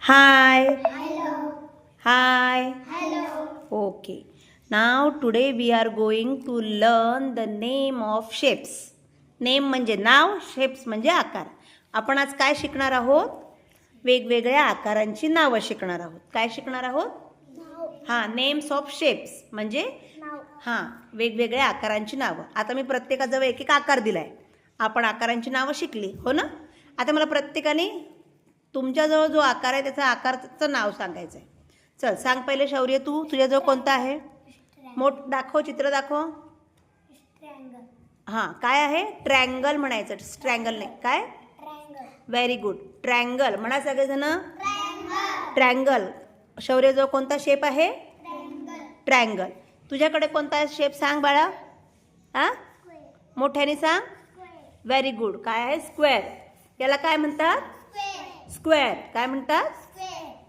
Hi. Hello. Hi. Hello. Okay. Now today we are going to learn the name of shapes. Name म्हणजे नाव shapes म्हणजे आकार आपण आज काय शिकणार आहोत वेगवेगळ्या आकारांची नावं शिकणार आहोत काय शिकणार आहोत. हां नेम्स ऑफ शेप्स म्हणजे. हां वेगवेगळ्या आकारांची नावं आता मी प्रत्येकाजवळ एक एक आकार दिला आहे आपण आकारांची नावं शिकली हो ना आता मला प्रत्येकाने तुमच्याजवळ जो आकार आहे त्याचा आकारचं नाव सांगायचं आहे. चल सांग पहिले शौर्य तू. तुझ्याजवळ कोणता आहे? मोठ दाखव चित्र दाखव. हां काय आहे? ट्रँगल म्हणायचं. स्ट्रँगल नाही. काय? Very good triangle. म्हणा सगळेजण. ट्रँगल. शौर्यजवळ कोणता शेप आहे? ट्रँगल. तुझ्याकडे कोणता शेप सांग बाळा. हां? मोठ्याने सांग. व्हेरी गुड काय आहे? स्क्वेअर याला काय म्हणतात? स्क्वेअर. काय म्हणतात.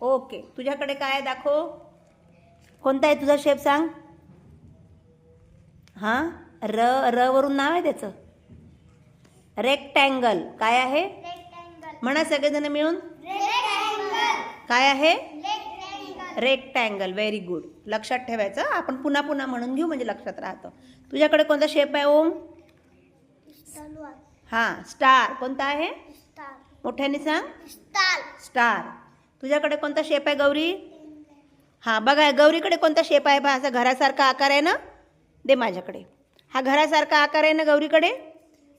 ओके. तुझ्याकडे काय आहे दाखव. कोणता आहे तुझा शेप सांग. हां? र र वरून नाव आहे त्याचं. रेक्टँगल काय आहे. म्हणा सगळेजण मिळून. काय आहे. रेक्टँगल व्हेरी गुड लक्षात ठेवायचं. आपण पुन्हा पुन्हा म्हणून घेऊ म्हणजे लक्षात राहतं. तुझ्याकडे कोणता शेप आहे ओम. हां स्टार कोणता आहे. मोठ्याने सांग. Star. स्टार. तुझ्याकडे कोणता शेप आहे गौरी? हां बघा गौरीकडे कोणता शेप आहे? बा असा घरासारखा आकार आहे ना? दे माझ्याकडे. हा घरासारखा आकार आहे ना गौरीकडे?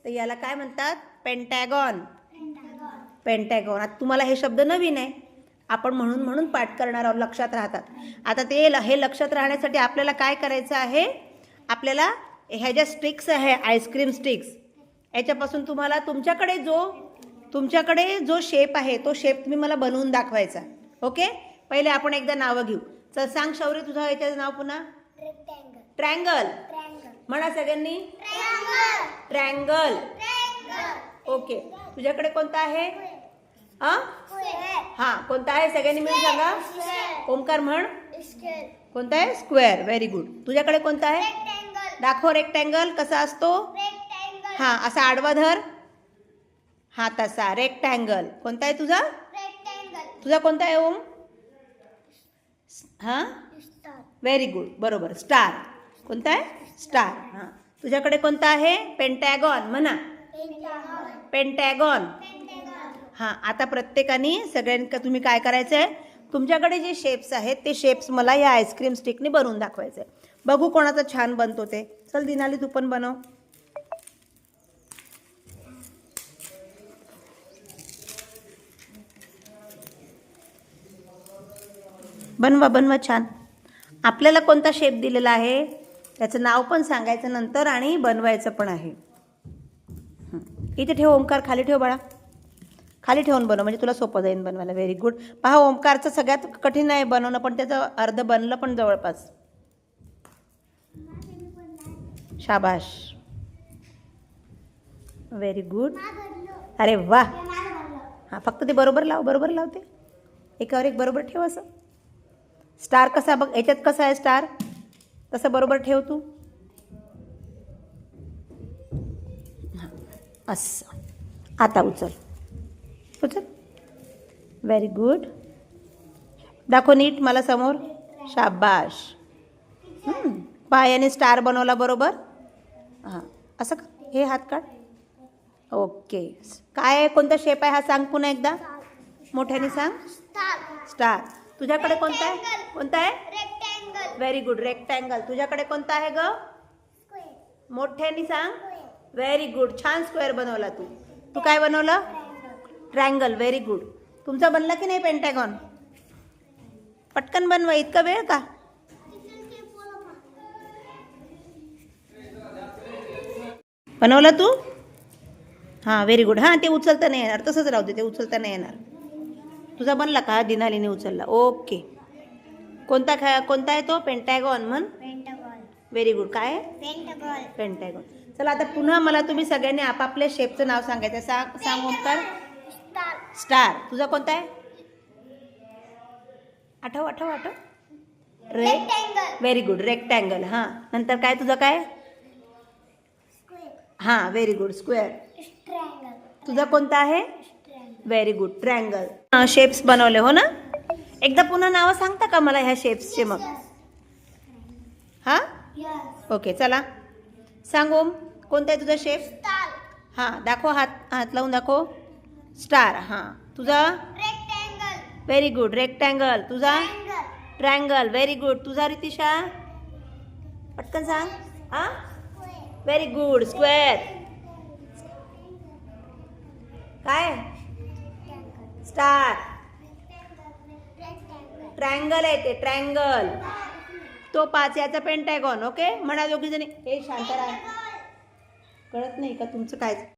तर याला काय म्हणतात? पेंटॅगॉन. पेंटॅगॉन आता तुम्हाला हे शब्द नवीन आहे. आपण म्हणून म्हणून पाठ करणार आहोत लक्षात राहतात. आता ते ल- हे लक्षात राहण्यासाठी आपल्याला काय करायचं आहे? आपल्याला ह्या ज्या स्टिक्स आहे आईस्क्रीम स्टिक्स याच्यापासून तुम्हाला तुमच्याकडे जो तुमच्याकडे जो शेप आहे तो शेप तुम्ही मला बनवून दाखवायचा ओके पहिले आपण एकदा नावं घेऊ. चल सांग शौर्य तुझं याच्याचं नाव पुन्हा. ट्रँगल. म्हणा सगळ्यांनी. ट्रँगल. ओके तुझ्याकडे कोणता आहे? हां. हां कोणता आहे? सगळ्यांनी मिळून सांगा. ओमकार म्हण. कोणता आहे? स्क्वेअर व्हेरी गुड तुझ्याकडे कोणता आहे. दाखव रेक्टँगल कसा असतो. हां असा आडवा धर. हा तसा. रेक्टँगल कोणता आहे तुझा. तुझा कोणता आहे ओम? हां. व्हेरी गुड बरोबर. स्टार कोणता आहे? स्टार हां. तुझ्याकडे कोणता आहे? पेंटॅगॉन म्हणा. पेंटॅगॉन. हां. आता प्रत्येकाने सगळ्यांका तुम्ही काय करायचं आहे तुमच्याकडे जे शेप्स आहेत ते शेप्स मला या आईस्क्रीम स्टिकने बनवून दाखवायचे आहे बघू कोणाचं छान बनतो ते. चल दिनाली तू पण बनव. बनवा बनवा छान. आपल्याला कोणता शेप दिलेला आहे? त्याचं नाव पण सांगायचं नंतर आणि बनवायचं पण आहे. इथे ठेव ओंकार खाली ठेव बाळा. खाली ठेवून बनव म्हणजे तुला सोपं जाईल बनवायला. व्हेरी गुड पहा ओंकारचं सगळ्यात कठीण आहे बनवणं पण त्याचं अर्ध बनलं पण जवळपास. शाबाश. व्हेरी गुड अरे वा हां फक्त ते बरोबर लाव बरोबर लावते. एकावर एक बरोबर ठेव असं. स्टार कसा बघ याच्यात कसा आहे स्टार? तसं बरोबर ठेव तू. हां, असं. आता उचल. उचल. व्हेरी गुड दाखव नीट मला समोर. शाबाश. पायाने स्टार बनवला बरोबर? हां असं का? हे हात काढ. ओके. काय आहे? कोणता शेप आहे? हा सांग पुन्हा एकदा. मोठ्याने सांग. स्टार तुझ्याकडे कोणता आहे? कोणता आहे. व्हेरी गुड रेक्टँगल तुझ्याकडे कोणता आहे ग. मोठ्याने सांग. व्हेरी गुड छान स्क्वेअर बनवला तू. तू काय बनवलं. ट्रँगल व्हेरी गुड तुमचा बनला की नाही पेंटॅगॉन पटकन बनवा इतका वेळ का? बनवलं तू? हां व्हेरी गुड हां ते उचलता नाही येणार. तसंच राहू दे ते उचलता नाही येणार. तुझा बनला का? दिनालीने उचलला. ओके कोणता खा कोणता आहे तो? पेंटॅगॉन म्हण. व्हेरी गुड काय आहे. पेंटॅगॉन चला आता पुन्हा मला तुम्ही सगळ्यांनी आपापल्या शेपचं नाव सांगायचं सांग सांग Star. स्टार तुझा कोणता आहे? आठव आठव आठव. रे. व्हेरी गुड रेक्टँगल हां. नंतर काय तुझं काय. हां व्हेरी गुड स्क्वेअर. तुझा कोणता आहे. व्हेरी गुड ट्रँगल शेप्स बनवले हो ना? एकदा पुन्हा नावं सांगता का मला ह्या शेप्सचे मग? हां. ओके चला. सांग ओम कोणता आहे तुझा शेप. हां दाखव हात हात लावून दाखव. स्टार हां. तुझा. व्हेरी गुड रेक्टँगल तुझा. ट्रँगल व्हेरी गुड तुझा रितिशा? पटकन सांग. हां. व्हेरी गुड स्क्वेअर काय. स्टार. ट्रँगल आहे ते ट्रँगल. तो पाच याचा पेंटॅगॉन ओके म्हणा दोघी जणी हे शांत राहा कळत नाही का तुमचं काय?